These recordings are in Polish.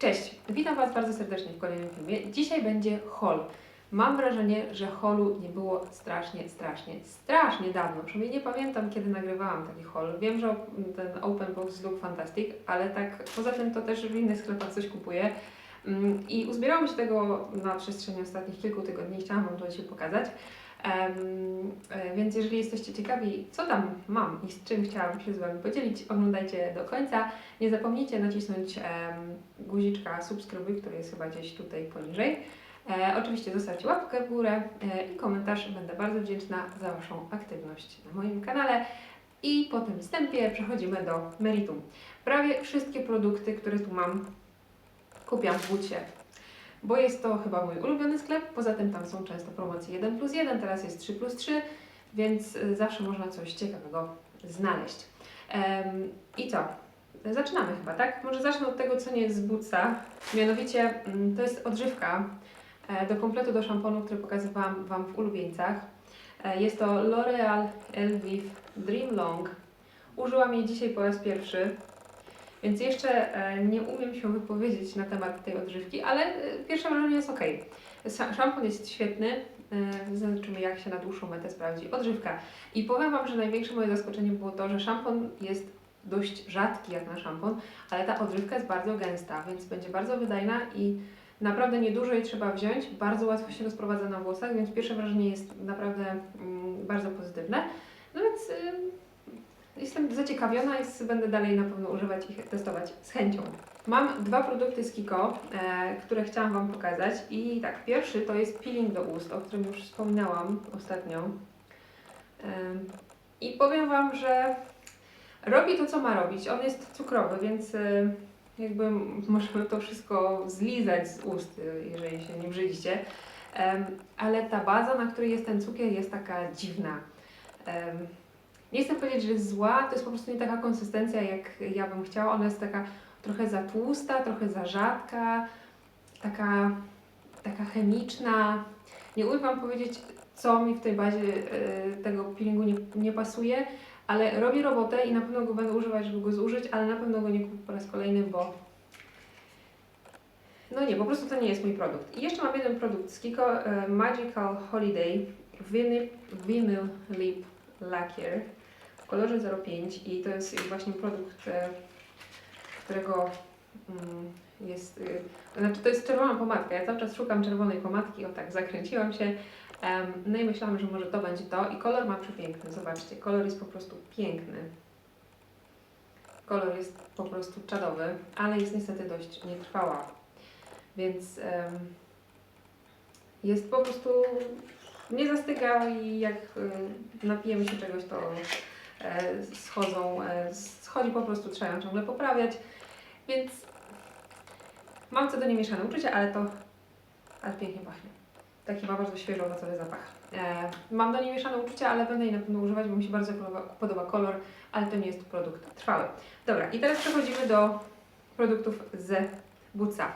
Cześć, witam Was bardzo serdecznie w kolejnym filmie. Dzisiaj będzie haul. Mam wrażenie, że haulu nie było strasznie, strasznie, strasznie dawno. Przynajmniej nie pamiętam, kiedy nagrywałam taki haul. Wiem, że ten Open Box Look Fantastic, ale tak poza tym to też w innych sklepach coś kupuję. Mm, I uzbierałam się tego na przestrzeni ostatnich kilku tygodni chciałam Wam to dzisiaj pokazać. E, więc jeżeli jesteście ciekawi, co tam mam i z czym chciałabym się z Wami podzielić, oglądajcie do końca. Nie zapomnijcie nacisnąć em, guziczka subskrybuj, który jest chyba gdzieś tutaj poniżej. E, oczywiście zostawcie łapkę w górę e, i komentarz. Będę bardzo wdzięczna za Waszą aktywność na moim kanale. I po tym wstępie przechodzimy do meritum. Prawie wszystkie produkty, które tu mam, kupiłam w bucie bo jest to chyba mój ulubiony sklep. Poza tym tam są często promocje 1 plus 1, teraz jest 3 plus 3, więc y, zawsze można coś ciekawego znaleźć. Em, I co? Zaczynamy chyba, tak? Może zacznę od tego, co nie jest z Bootsa. Mianowicie mm, to jest odżywka e, do kompletu do szamponu, który pokazywałam Wam w ulubieńcach. E, Jest to L'Oreal Elvive Dream Long. Użyłam jej dzisiaj po raz pierwszy. Więc jeszcze e, nie umiem się wypowiedzieć na temat tej odżywki, ale e, pierwsze wrażenie jest ok. Szampon jest świetny, e, zobaczymy jak się na dłuższą metę sprawdzi. Odżywka. I powiem Wam, że największe moje zaskoczenie było to, że szampon jest dość rzadki jak na szampon, ale ta odżywka jest bardzo gęsta, więc będzie bardzo wydajna i naprawdę niedużo jej trzeba wziąć. Bardzo łatwo się rozprowadza na włosach, więc pierwsze wrażenie jest naprawdę mm, bardzo pozytywne. No więc ym, Jestem zaciekawiona i będę dalej na pewno używać ich, testować z chęcią. Mam dwa produkty z Kiko, e, które chciałam Wam pokazać. I tak, pierwszy to jest peeling do ust, o którym już wspominałam ostatnio. E, I powiem Wam, że robi to, co ma robić. On jest cukrowy, więc e, jakby możemy to wszystko zlizać z ust, e, jeżeli się nie brzydzicie. Em, ale ta baza, na której jest ten cukier, jest taka dziwna. Em, nie chcę powiedzieć, że jest zła, to jest po prostu nie taka konsystencja, jak ja bym chciała. Ona jest taka trochę za tłusta, trochę za rzadka, taka, taka chemiczna. Nie umiem Wam powiedzieć, co mi w tej bazie y, tego peelingu nie, nie pasuje, ale robi robotę i na pewno go będę używać, żeby go zużyć, ale na pewno go nie kupię po raz kolejny, bo no nie, po prostu to nie jest mój produkt. I jeszcze mam jeden produkt z Kiko, y, Magical Holiday Vinyl, Vinyl Lip Lacquer kolorze 05 i to jest właśnie produkt, e, którego mm, jest, to znaczy to jest czerwona pomadka, ja cały czas szukam czerwonej pomadki, o tak, zakręciłam się, no i myślałam, że może to będzie to i kolor ma przepiękny, zobaczcie, kolor jest po prostu piękny. Kolor jest po prostu czadowy, ale jest niestety dość nietrwała, więc jest po prostu nie zastyga i jak y, napijemy się czegoś, to e, schodzą, e, schodzi po prostu, trzeba ją ciągle poprawiać, więc mam co do niej mieszane uczucia, ale to ale pięknie pachnie. Taki ma bardzo świeżo owocowy zapach. E, mam do niej mieszane uczucia, ale będę jej na pewno używać, bo mi się bardzo podoba, kolor, ale to nie jest produkt trwały. Dobra, i teraz przechodzimy do produktów z Buca.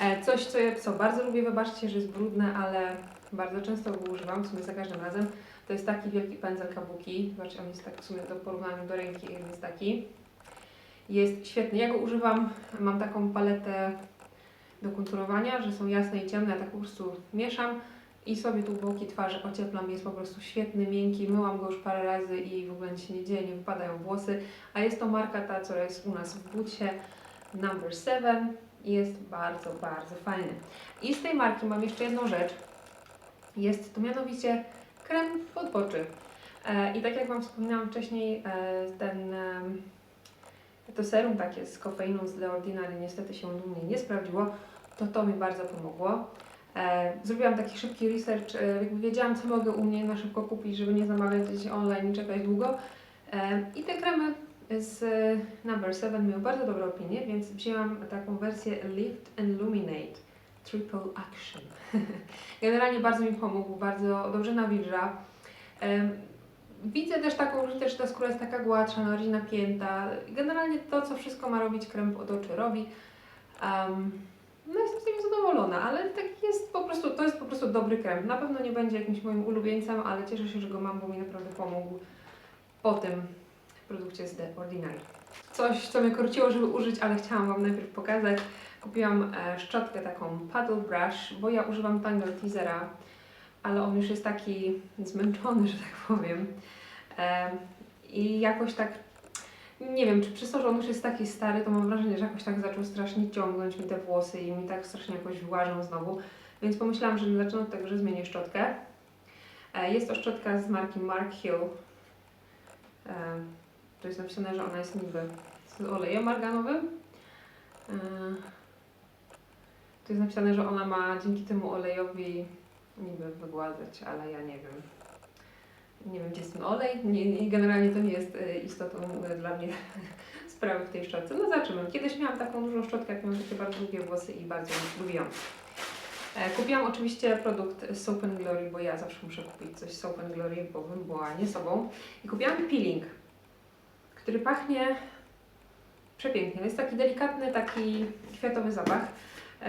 E, coś, co, ja- co bardzo lubię, wybaczcie, że jest brudne, ale bardzo często go używam, w sumie za każdym razem. To jest taki wielki pędzel kabuki. Zobaczcie, on jest tak w sumie do porównania do ręki, jest taki. Jest świetny. Ja go używam, mam taką paletę do konturowania, że są jasne i ciemne, ja tak po prostu mieszam i sobie tu boki twarzy ocieplam. Jest po prostu świetny, miękki. Myłam go już parę razy i w ogóle nic się nie dzieje, nie wypadają włosy. A jest to marka ta, która jest u nas w bucie, number 7. Jest bardzo, bardzo fajny. I z tej marki mam jeszcze jedną rzecz. Jest to mianowicie krem pod oczy. E, I tak jak Wam wspominałam wcześniej, e, ten to serum takie z kofeiną z The Ordinary niestety się u mnie nie sprawdziło, to to mi bardzo pomogło. E, zrobiłam taki szybki research, jakby wiedziałam co mogę u mnie na szybko kupić, żeby nie zamawiać gdzieś online i czekać długo. I te kremy z Number 7 miały bardzo dobre opinie, więc wzięłam taką wersję Lift and Illuminate Triple Action. Generalnie bardzo mi pomógł, bardzo dobrze nawilża. Widzę też taką że ta skóra jest taka gładsza, bardziej napięta. Generalnie to, co wszystko ma robić krem pod oczy, robi. Um, no jestem z niego zadowolona, ale tak jest po prostu, to jest po prostu dobry krem. Na pewno nie będzie jakimś moim ulubieńcem, ale cieszę się, że go mam, bo mi naprawdę pomógł po tym produkcie z The Ordinary. Coś, co mnie korciło, żeby użyć, ale chciałam Wam najpierw pokazać. Kupiłam e, szczotkę taką paddle brush, bo ja używam Tangle Teasera, ale on już jest taki zmęczony, że tak powiem. E, I jakoś tak, nie wiem, czy przez to, że on już jest taki stary, to mam wrażenie, że jakoś tak zaczął strasznie ciągnąć mi te włosy i mi tak strasznie jakoś włażą znowu. Więc pomyślałam, że zacznę od tego, że zmienię szczotkę. E, Jest to szczotka z marki Mark Hill. Tu jest napisane, że ona jest niby z olejem arganowym. Jest napisane, że ona ma dzięki temu olejowi niby wygładzać, ale ja nie wiem. Nie wiem, gdzie jest ten olej. Nie, nie, generalnie to nie jest e, istotą e, dla mnie sprawy w tej szczotce. No zobaczymy. Kiedyś miałam taką dużą szczotkę, jak miałam takie bardzo długie włosy i bardzo lubiłam. E, Kupiłam oczywiście produkt Soap and Glory, bo ja zawsze muszę kupić coś Soap and Glory, bo bym była nie sobą. I kupiłam peeling, który pachnie przepięknie. Jest taki delikatny, taki kwiatowy zapach.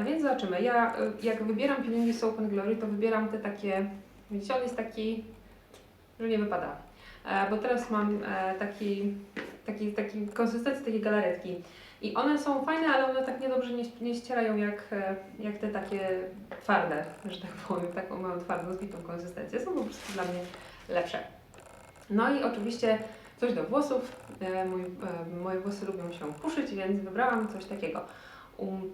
Więc zobaczymy. Ja e, jak wybieram peelingi Soap and Glory, to wybieram te takie, widzicie, on jest taki, że nie wypada. E, Bo teraz mam e, taki, taki, taki konsystencji takiej galaretki. I one są fajne, ale one tak niedobrze nie, nie ścierają jak, e, jak te takie twarde, że tak powiem, taką mają twardą, zbitą konsystencję. Są po prostu dla mnie lepsze. No i oczywiście coś do włosów. Mój, moje włosy lubią się puszyć, więc wybrałam coś takiego. Um,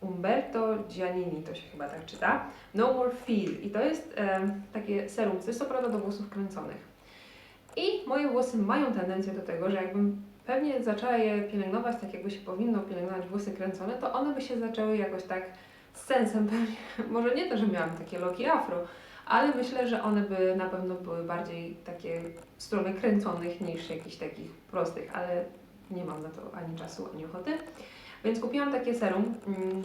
Umberto Giannini, to się chyba tak czyta. No More Feel. I to jest e, takie serum, to jest co prawda do włosów kręconych. I moje włosy mają tendencję do tego, że jakbym pewnie zaczęła je pielęgnować tak, jakby się powinno pielęgnować włosy kręcone, to one by się zaczęły jakoś tak z sensem pewnie. Może nie to, że miałam takie loki afro, ale myślę, że one by na pewno były bardziej takie w stronę kręconych niż jakichś takich prostych, ale nie mam na to ani czasu, ani ochoty. Więc kupiłam takie serum, mm,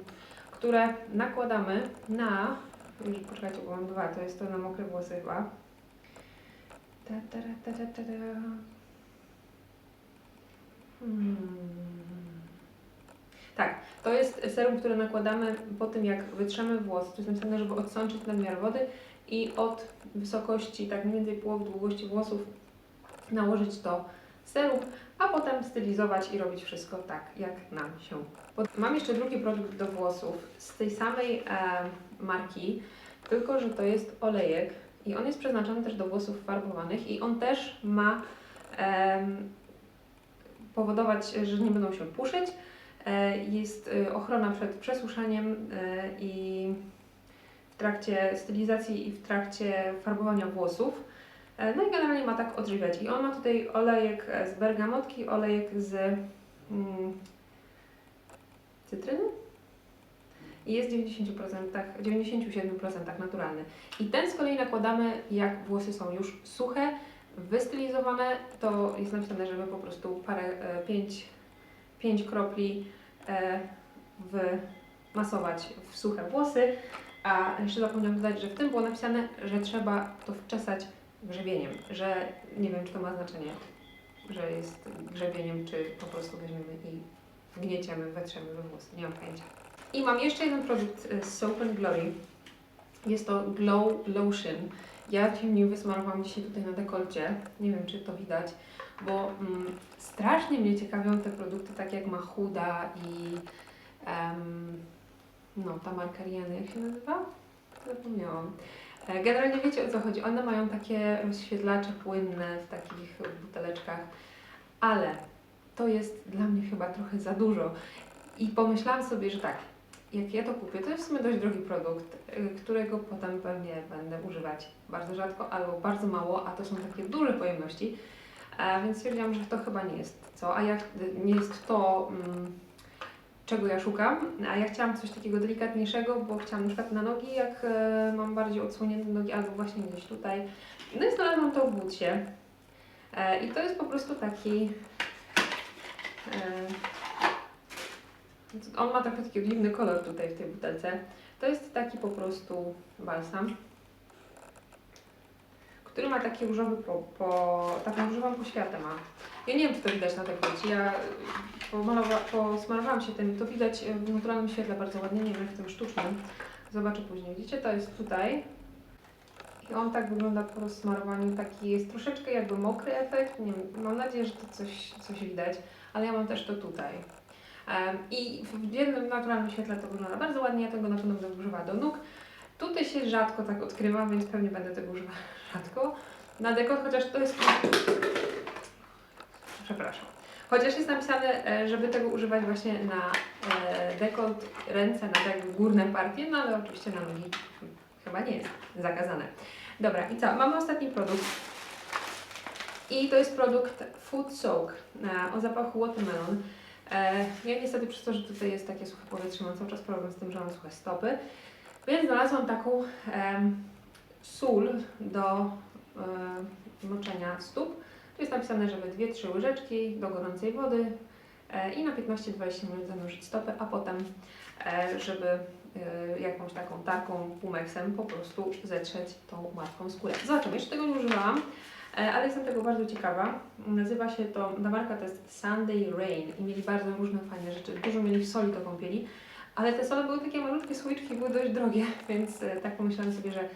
które nakładamy na. Już poczekajcie, bo mam dwa, to jest to na mokre włosy chyba. Ta, ta, ta, ta, ta, ta. Hmm. Tak, to jest serum, które nakładamy po tym, jak wytrzemy włos. To jest napisane, żeby odsączyć nadmiar wody i od wysokości, tak mniej więcej połowy długości włosów, nałożyć to serum, a potem stylizować i robić wszystko tak, jak nam się podoba. Mam jeszcze drugi produkt do włosów z tej samej e, marki, tylko że to jest olejek i on jest przeznaczony też do włosów farbowanych i on też ma em, powodować, że nie będą się puszyć. E, Jest e, ochrona przed przesuszaniem e, i w trakcie stylizacji i w trakcie farbowania włosów. E, No i generalnie ma tak odżywiać. I on ma tutaj olejek e, z bergamotki, olejek z mm, cytryny i jest w 90%, 97% naturalny. I ten z kolei nakładamy jak włosy są już suche, wystylizowane, to jest napisane, żeby po prostu parę, 5 pięć kropli e, wmasować w suche włosy. A jeszcze zapomniałam dodać, że w tym było napisane, że trzeba to wczesać grzebieniem, że nie wiem, czy to ma znaczenie, że jest grzebieniem, czy po prostu weźmiemy i wgnieciemy, wetrzemy we włosy, nie mam pojęcia. I mam jeszcze jeden produkt e, z Soap and Glory. Jest to Glow Lotion. Ja się nim wysmarowałam dzisiaj tutaj na dekolcie. Nie wiem, czy to widać, bo mm, strasznie mnie ciekawią te produkty, tak jak Mahuda i em, no, ta marka Riany, jak się nazywa? Zapomniałam. E, Generalnie wiecie o co chodzi. One mają takie rozświetlacze płynne w takich buteleczkach, ale to jest dla mnie chyba trochę za dużo. I pomyślałam sobie, że tak, jak ja to kupię, to jest w sumie dość drogi produkt, y, którego potem pewnie będę używać bardzo rzadko albo bardzo mało, a to są takie duże pojemności. E, więc stwierdziłam, że to chyba nie jest co, a jak nie jest to, mm, czego ja szukam, a ja chciałam coś takiego delikatniejszego, bo chciałam na przykład na nogi, jak e, mam bardziej odsłonięte nogi, albo właśnie gdzieś tutaj. No i znalazłam to w butsie. E, I to jest po prostu taki. E, on ma taki dziwny kolor tutaj w tej butelce. To jest taki po prostu balsam, który ma taki różowy po, po, taką różową poświatę ma. Ja nie wiem, czy to widać na tej płci. Ja pomalowa, posmarowałam się tym. To widać w naturalnym świetle bardzo ładnie, nie wiem w tym sztucznym. Zobaczę później. Widzicie, to jest tutaj. I on tak wygląda po rozsmarowaniu. Taki jest troszeczkę jakby mokry efekt. Nie wiem, mam nadzieję, że to coś, coś widać. Ale ja mam też to tutaj. Em, I w jednym naturalnym świetle to wygląda bardzo ładnie, ja tego na pewno będę używała do nóg. Tutaj się rzadko tak odkrywa, więc pewnie będę tego używała Na dekolt, chociaż to jest... Przepraszam. Chociaż jest napisane, e, żeby tego używać właśnie na e, dekolt, ręce, na tak górne partie, no ale oczywiście na nogi chyba nie jest zakazane. Dobra, i co? Mamy ostatni produkt. I to jest produkt Food Soak e, o zapachu watermelon. Ja niestety przez to, że tutaj jest takie suche powietrze, mam cały czas problem z tym, że mam suche stopy. Więc znalazłam taką em, sól do e, moczenia stóp. Tu jest napisane, żeby 2-3 łyżeczki do gorącej wody e, i na 15-20 minut zanurzyć stopy, a potem, e, żeby e, jakąś taką tarką, pumeksem po prostu zetrzeć tą łatwą skórę. Zobaczymy, jeszcze tego nie używałam, e, ale jestem tego bardzo ciekawa. Nazywa się to, ta marka to jest Sunday Rain i mieli bardzo różne fajne rzeczy. Dużo mieli w soli do kąpieli, ale te sole były takie malutkie słoiczki, były dość drogie, więc tak pomyślałam sobie, że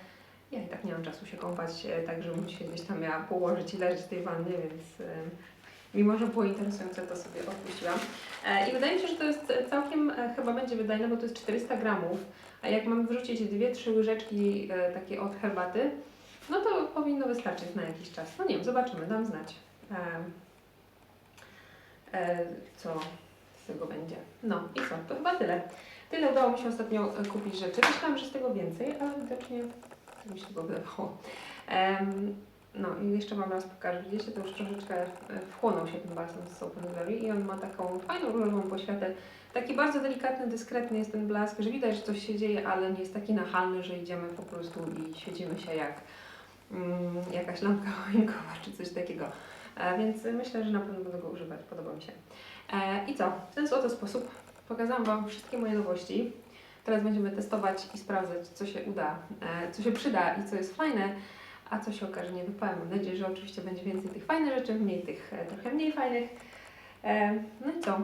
ja i tak nie mam czasu się kąpać, e, tak żebym się gdzieś tam miała położyć i leżeć w tej wannie, więc e, mimo, że było interesujące, to sobie odpuściłam. E, I wydaje mi się, że to jest całkiem chyba będzie wydajne, bo to jest 400 gramów, a jak mam wrzucić 2-3 łyżeczki takie od herbaty, no to powinno wystarczyć na jakiś czas. No nie wiem, zobaczymy, dam znać. Co z tego będzie. No i co? To chyba tyle. Tyle udało mi się ostatnio kupić rzeczy. Myślałam, że z tego więcej, ale widocznie tak mi się tego wydawało. Em, no i jeszcze Wam raz pokażę. Widzicie, to już troszeczkę e, wchłonął się ten balsam z Soap Glory i on ma taką fajną różową poświatę. Taki bardzo delikatny, dyskretny jest ten blask, że widać, że coś się dzieje, ale nie jest taki nachalny, że idziemy po prostu i siedzimy się jak mm, jakaś lampka choinkowa czy coś takiego. E, więc myślę, że na pewno będę go używać, podoba mi się. E, I co? W ten oto sposób pokazałam Wam wszystkie moje nowości. Teraz będziemy testować i sprawdzać, co się uda, e, co się przyda i co jest fajne, a co się okaże nie wypałem. Mam nadzieję, że oczywiście będzie więcej tych fajnych rzeczy, mniej tych e, trochę mniej fajnych. E, no i co?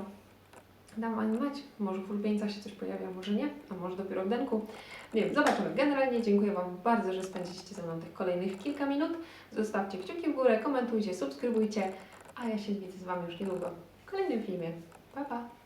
Dam Wam znać. Może w ulubieńcach się coś pojawia, może nie, a może dopiero w denku. Nie wiem, zobaczymy. Generalnie dziękuję Wam bardzo, że spędziliście ze mną tych kolejnych kilka minut. Zostawcie kciuki w górę, komentujcie, subskrybujcie, a ja się widzę z Wami już niedługo w kolejnym filmie. Pa, pa!